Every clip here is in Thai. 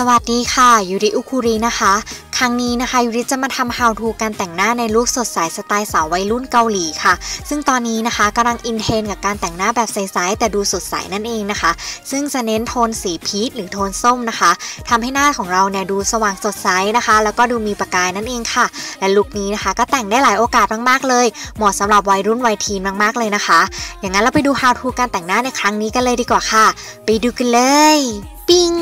สวัสดีค่ะยูริอุคุรินะคะ ครั้งนี้นะคะยูริจะมาทำ how to การแต่งหน้าในลุคสดใสสไตล์สาววัยรุ่นเกาหลีค่ะ ซึ่งตอนนี้นะคะกำลังอินเทรนกับการแต่งหน้าแบบใสๆแต่ดูสดใสนั่นเองนะคะ ซึ่งจะเน้นโทนสีพีชหรือโทนส้มนะคะทำให้หน้าของเราเนี่ยดูสว่างสดใสนะคะ แล้วก็ดูมีประกายนั่นเองค่ะ และลุคนี้นะคะ ก็แต่งได้หลายโอกาสมากๆเลย เหมาะสำหรับวัยรุ่นวัยทีนมากๆเลยนะคะ อย่างนั้นเราไปดู how to การแต่งหน้าในครั้งนี้กันเลยดีกว่าค่ะ ไปดูกันเลย ปิ้ง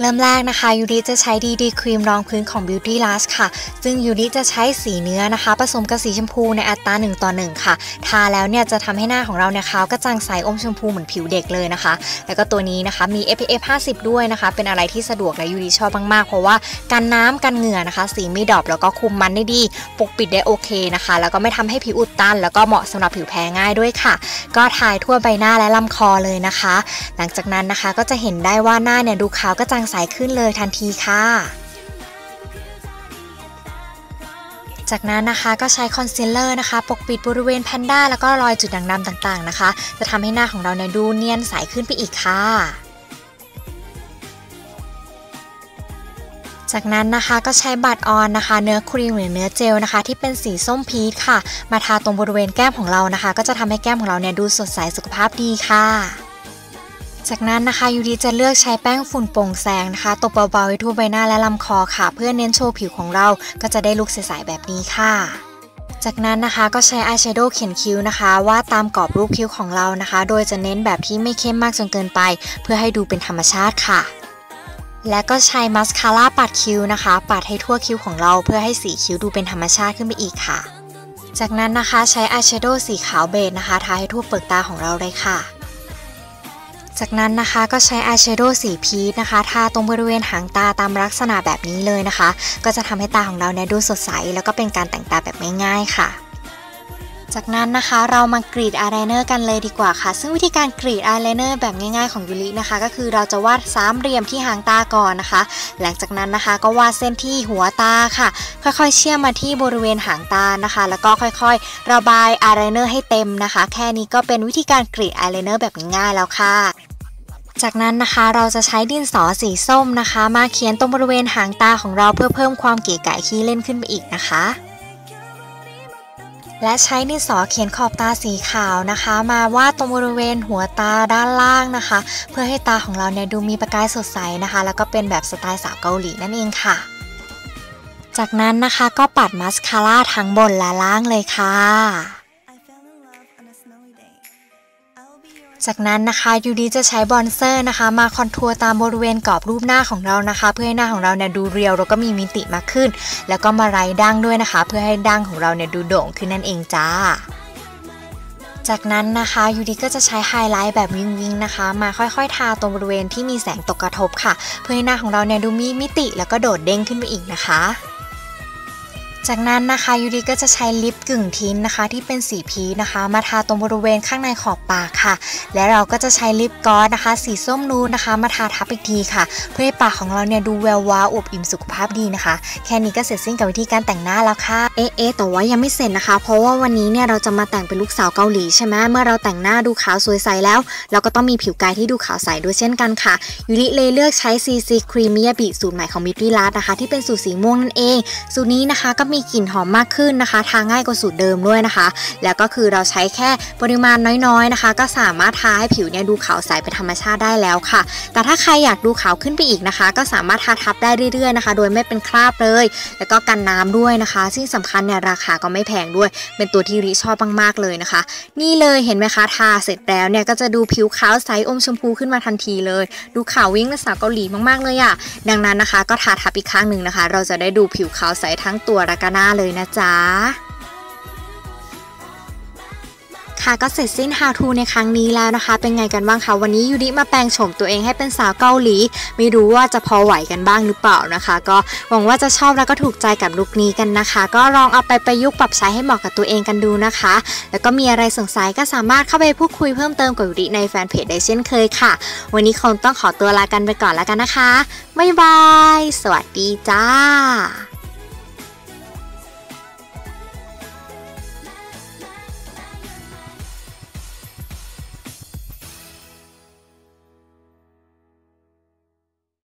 เริ่มแรกนะคะยูริจะใช้ดีดีครีมรองพื้นของ Beauty Last ค่ะ ซึ่งยูริจะใช้สีเนื้อนะคะ ผสมกับสีชมพูในอัตรา1ต่อ1ค่ะ ทาแล้วเนี่ยจะทำให้หน้าของเราเนี่ยขาวกระจ่างใสอมชมพูเหมือนผิวเด็กเลยนะคะ แล้วก็ตัวนี้นะคะมี SPF 50 ด้วยนะคะ เป็นอะไรที่สะดวกและยูริชอบมากๆ เพราะว่ากันน้ำกันเหงื่อนะคะ สีไม่ดรอปแล้วก็คุมมันได้ดี ปกปิดได้โอเคนะคะ แล้วก็ไม่ทำให้ผิวอุดตัน แล้วก็เหมาะสำหรับผิวแพ้ง่ายด้วยค่ะ ก็ทายทั่วใบหน้าและลำคอเลยนะคะ หลังจากนั้นนะคะก็จะเห็นได้ว่าหน้าเนี่ยดูขาวกระจ่างใสขึ้นเลยทันทีค่ะ จากนั้นนะคะก็ใช้คอนซีลเลอร์นะคะ ปกปิดบริเวณแพนด้าแล้วก็รอยจุดด่างดำต่างๆนะคะ จะทำให้หน้าของเราเนี่ยดูเนียนใสขึ้นไปอีกค่ะจากนั้นนะคะก็ใช้บัตรออนนะคะ เนื้อครีมหรือเนื้อเจลนะคะ ที่เป็นสีส้มพีชค่ะ มาทาตรงบริเวณแก้มของเรานะคะ ก็จะทำให้แก้มของเราเนี่ยดูสดใสสุขภาพดีค่ะ จากนั้นนะคะยูดีจะเลือกใช้แป้งฝุ่นโปร่งแสงนะคะตบเบาๆไว้ทั่วใบหน้าและลำคอค่ะ เพื่อเน้นโชว์ผิวของเราก็จะได้ลุคใสๆแบบนี้ค่ะจากนั้นนะคะก็ใช้อายแชโดว์เขียนคิ้วนะคะ ว่าตามกรอบรูปคิ้วของเรานะคะ โดยจะเน้นแบบที่ไม่เข้มมากจนเกินไป เพื่อให้ดูเป็นธรรมชาติค่ะ และก็ใช้มัสคาร่าปัดคิ้วนะคะ ปัดให้ทั่วคิ้วของเราเพื่อให้สีคิ้วดูเป็นธรรมชาติขึ้นไปอีกค่ะ จากนั้นนะคะใช้อายแชโดว์สีขาวเบจนะคะ ทาให้ทั่วเปลือกตาของเราเลยค่ะ จากนั้นนะคะก็ใช้อายแชโดว์สีพีชนะคะทาตรงบริเวณหางตาตามลักษณะแบบนี้เลยนะคะ ก็จะทำให้ตาของเราเนี่ยดูสดใส แล้วก็เป็นการแต่งตาแบบง่ายๆค่ะจากนั้นนะคะเรามากรีดอายไลเนอร์กันเลยดีกว่าค่ะ ซึ่งวิธีการกรีดอายไลเนอร์แบบง่ายๆของยูรินะคะ ก็คือเราจะวาดสามเหลี่ยมที่หางตาก่อนนะคะ หลังจากนั้นนะคะก็วาดเส้นที่หัวตาค่ะ ค่อยๆเชื่อมมาที่บริเวณหางตานะคะ แล้วก็ค่อยๆ ระบายอายไลเนอร์ให้เต็มนะคะ แค่นี้ก็เป็นวิธีการกรีดอายไลเนอร์แบบง่ายๆแล้วค่ะ จากนั้นนะคะเราจะใช้ดินสอสีส้มนะคะ มาเขียนตรงบริเวณหางตาของเราเพื่อเพิ่มความเก๋ไก๋ขี้เล่นขึ้นไปอีกนะคะ และใช้ดินสอเขียนขอบตาสีขาวนะคะ มาวาดตรงบริเวณหัวตาด้านล่างนะคะ เพื่อให้ตาของเราเนี่ยดูมีประกายสดใสนะคะ แล้วก็เป็นแบบสไตล์สาวเกาหลีนั่นเองค่ะ จากนั้นนะคะก็ปัดมัสคาร่าทั้งบนและล่างเลยค่ะ จากนั้นนะคะยูดีจะใช้บอนเซอร์นะคะ มาคอนทัวร์ตามบริเวณกรอบรูปหน้าของเรานะคะ เพื่อให้หน้าของเราเนี่ยดูเรียวแล้วก็มีมิติมากขึ้น แล้วก็มาไร้ดั้งด้วยนะคะ เพื่อให้ดั้งของเราเนี่ยดูโด่งขึ้นนั่นเองจ้าจากนั้นนะคะยูดีก็จะใช้ไฮไลท์แบบวิงวิงนะคะ มาค่อยๆ ทาตรงบริเวณที่มีแสงตกกระทบค่ะ เพื่อให้หน้าของเราเนี่ยดูมีมิติแล้วก็โดดเด้งขึ้นไปอีกนะคะ จากนั้นนะคะยูริก็จะใช้ลิปกึ่งทิ้นนะคะ ที่เป็นสีพีนะคะ มาทาตรงบริเวณข้างในขอบปากค่ะ และเราก็จะใช้ลิปกลอสนะคะ สีส้มนูนะคะ มาทาทับอีกทีค่ะ เพื่อให้ปากของเราเนี่ยดูแวววาวอวบอิ่มสุขภาพดีนะคะ แค่นี้ก็เสร็จสิ้นกับวิธีการแต่งหน้าแล้วค่ะเอ๊ะเอ๊ะแต่ว่ายังไม่เสร็จนะคะ เพราะว่าวันนี้เนี่ยเราจะมาแต่งเป็นลูกสาวเกาหลีใช่ไหมเมื่อเราแต่งหน้าดูขาวสวยใสแล้ว เราก็ต้องมีผิวกายที่ดูขาวใสด้วยเช่นกันค่ะยูริเลยเลือกใช้ CC Cream Miyabi สูตรใหม่ของ Beauty Last นะคะ ที่เป็นสูตรสีม่วงนั่นเอง สูตรนี้นะคะก็มีมีกลิ่นหอมมากขึ้นนะคะ ทาง่ายกว่าสูตรเดิมด้วยนะคะ แล้วก็คือเราใช้แค่ปริมาณน้อยๆนะคะ ก็สามารถทาให้ผิวเนี่ยดูขาวใสเป็นธรรมชาติได้แล้วค่ะ แต่ถ้าใครอยากดูขาวขึ้นไปอีกนะคะ ก็สามารถทาทับได้เรื่อยๆนะคะ โดยไม่เป็นคราบเลย แล้วก็กันน้ำด้วยนะคะ ซึ่งสำคัญเนี่ยราคาก็ไม่แพงด้วย เป็นตัวที่ริชอบมากๆเลยนะคะ นี่เลยเห็นไหมคะทาเสร็จแล้วเนี่ยก็จะดูผิวขาวใสอมชมพูขึ้นมาทันทีเลย ดูขาววิ่งและสาวเกาหลีมากๆเลยอะ่ะดังนั้นนะคะ ก็ทาทับอีกครั้งหนึ่งนะคะ เราจะได้ดูผิวขาวใสทั้งตัวและกหน้าเลยนะจ๊ะค่ะก็เสร็จสิ้น How to ในครั้งนี้แล้วนะคะ เป็นไงกันบ้างคะวันนี้ยูริมาแปลงโฉมตัวเองให้เป็นสาวเกาหลี ไม่รู้ว่าจะพอไหวกันบ้างหรือเปล่านะคะ ก็หวังว่าจะชอบแล้วก็ถูกใจกับลุคนี้กันนะคะ ก็ลองเอาไปประยุกต์ปรับใช้ให้เหมาะกับตัวเองกันดูนะคะ แล้วก็มีอะไรสงสัยก็สามารถเข้าไปพูดคุยเพิ่มเติมกับยูริในแฟนเพจได้เช่นเคยค่ะ วันนี้คงต้องขอตัวลากันไปก่อนแล้วกันนะคะบ๊ายบายสวัสดีจ้า